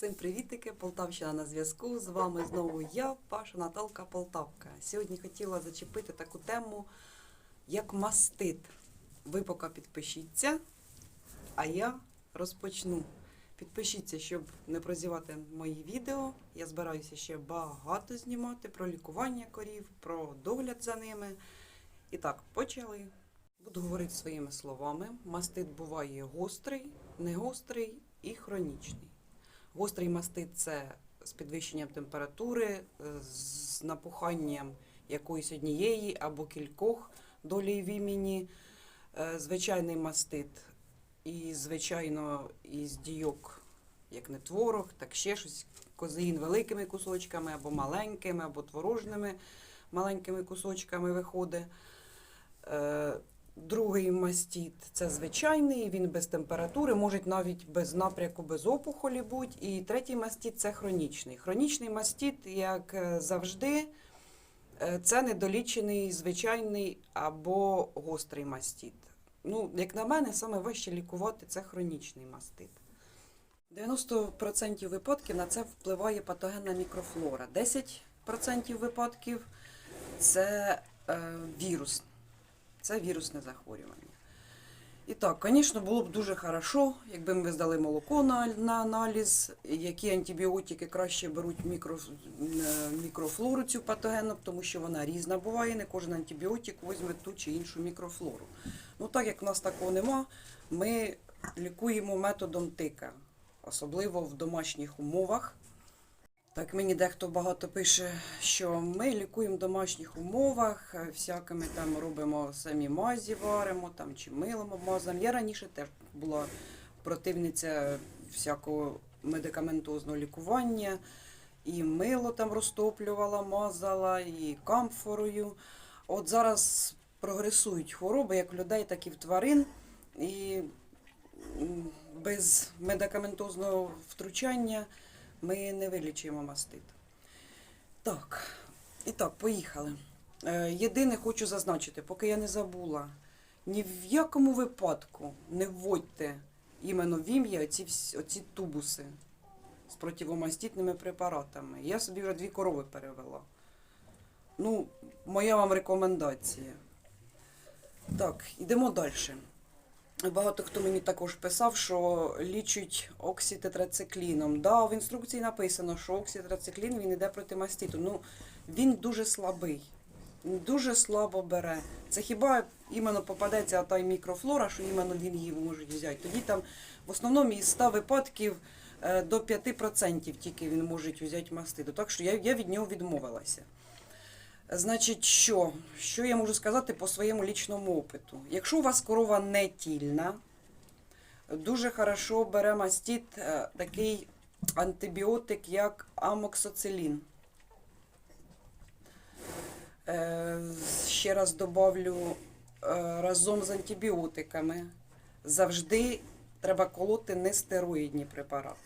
Всім привітики, Полтавщина на зв'язку. З вами знову я, Паша Наталка Полтавка. Сьогодні хотіла зачепити таку тему, як мастит. Ви поки підпишіться, а я розпочну. Підпишіться, щоб не прозівати мої відео. Я збираюся ще багато знімати про лікування корів, про догляд за ними. І так, почали. Буду говорити своїми словами. Мастит буває гострий, негострий і хронічний. Гострий мастит це з підвищенням температури, е, з напуханням якоїсь однієї або кількох долей в імені. Е, Звичайний мастит і, звичайно, із дійок, як не творог, так ще щось. Козеїн великими кусочками, або маленькими, або творожними маленькими кусочками виходить. Другий мастіт це звичайний, він без температури, може навіть без напряку, без опухолі бути. І третій мастіт це хронічний. Хронічний мастіт, як е, завжди, е, це недолічений звичайний або гострий мастіт. Ну, як на мене, саме важче лікувати це хронічний мастит. 90% випадків на це впливає патогенна мікрофлора. 10% випадків це е, вірус. Це вірусне захворювання. І так, звісно, було б дуже хорошо, якби ми здали молоко на, на аналіз, які антибіотики краще беруть мікро, е, мікрофлору цю патогенну, тому що вона різна буває, не кожен антибіотик візьме ту чи іншу мікрофлору. Ну так як в нас такого нема, ми лікуємо методом тика, особливо в домашніх умовах. Так, мені дехто багато пише, що ми лікуємо в домашніх умовах, е, всякими там робимо самі мазі, варимо там чи милом обмазуємо. Я раніше теж була противниця всякого медикаментозного лікування, і мило там розтоплювала, мазала, і камфорою. От зараз прогресують хвороби як в людей, так і в тварин. І без медикаментозного втручання ми не вилічуємо мастит. Так, і так, поїхали. Е, єдине хочу зазначити, поки я не забула, ні в якому випадку не вводьте іменно в ім'я оці, оці тубуси з противомастітними препаратами. Я собі вже дві корови перевела. Ну, моя вам рекомендація. Так, йдемо далі. Багато хто мені також писав, що лічать оксітетрацикліном. Да, в інструкції написано, що оксітетрациклін він йде проти маститу. Ну, він дуже слабий, дуже слабо бере. Це хіба іменно попадеться та мікрофлора, що іменно він її можуть взяти. Тоді там в основному із 100 випадків е, до 5% тільки він може взяти маститу. Так що я, я від нього відмовилася. Значить, що? Що я можу сказати по своєму лічному опиту? Якщо у вас корова не тільна, дуже хорошо бере мастит е, такий антибіотик, як амоксоцилін. Е, Ще раз добавлю е, разом з антибіотиками завжди треба колоти нестероїдні препарати.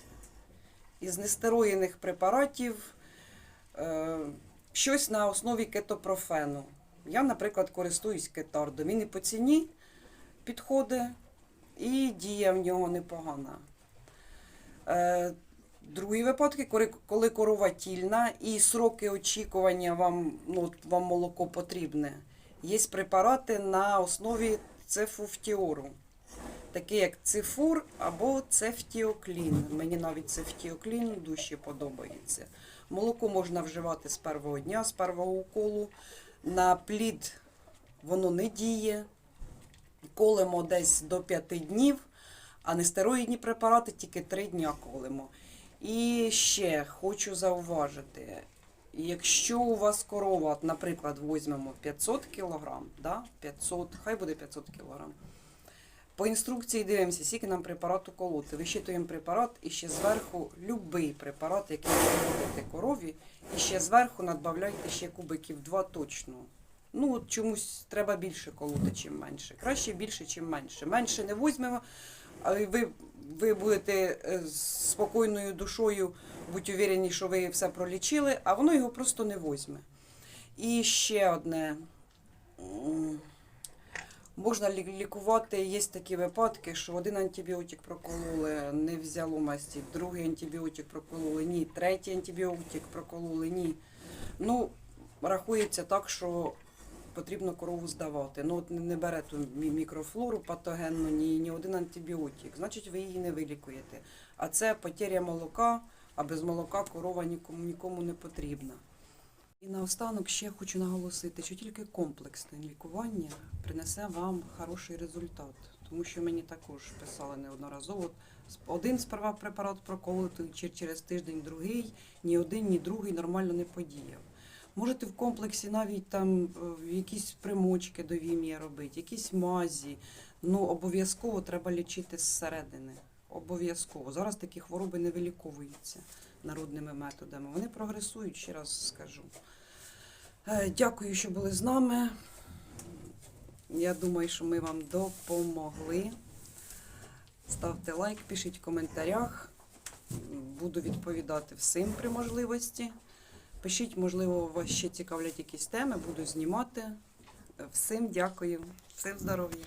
Із нестероїдних препаратів щось на основі кетопрофену. Я, наприклад, користуюсь кетардом. Він і по ціні підходить, і дія в нього непогана. Е, Другі випадки, коли, корова тільна і сроки очікування вам, ну, вам молоко потрібне, є препарати на основі цефуфтіору, такі як цифур або цефтіоклін. Мені навіть цефтіоклін дужче подобається. Молоко можна вживати з першого дня, з першого уколу. На плід воно не діє. Колемо десь до 5 днів, а нестероїдні препарати тільки 3 дня колемо. І ще хочу зауважити, якщо у вас корова, наприклад, візьмемо 500 кг, да? 500, хай буде 500 кг. По інструкції дивимося, скільки нам препарату колоти. Вищитуємо препарат і ще зверху будь-який препарат, який ви колоте корові, і ще зверху надбавляйте ще кубиків 2 точно. Ну, от чомусь треба більше колоти, чим менше. Краще більше, чим менше. Менше не візьмемо, ви, ви будете е, з спокійною душою будь уверені, що ви все пролічили, а воно його просто не візьме. І ще одне. Можна лі- лікувати, є такі випадки, що один антибіотик прокололи, не взяло масті, другий антибіотик прокололи, ні, третій антибіотик прокололи, ні. Ну, рахується так, що потрібно корову здавати. Ну, от не- бере ту мі- мікрофлору патогенну, ні, ні один антибіотик, значить ви її не вилікуєте. А це потеря молока, а без молока корова нікому, нікому не потрібна. І наостанок ще хочу наголосити, що тільки комплексне лікування принесе вам хороший результат. Тому що мені також писали неодноразово. Один сперва препарат проколоти чи через тиждень, другий, ні один, ні другий нормально не подіяв. Можете в комплексі навіть там е, якісь примочки до вім'я робити, якісь мазі. Ну обов'язково треба лічити зсередини. Обов'язково. Зараз такі хвороби не виліковуються народними методами. Вони прогресують, ще раз скажу. Е, Дякую, що були з нами. Я думаю, що ми вам допомогли. Ставте лайк, пишіть в коментарях. Буду відповідати всім при можливості. Пишіть, можливо, вас ще цікавлять якісь теми, буду знімати. Всім дякую, всім здоров'я.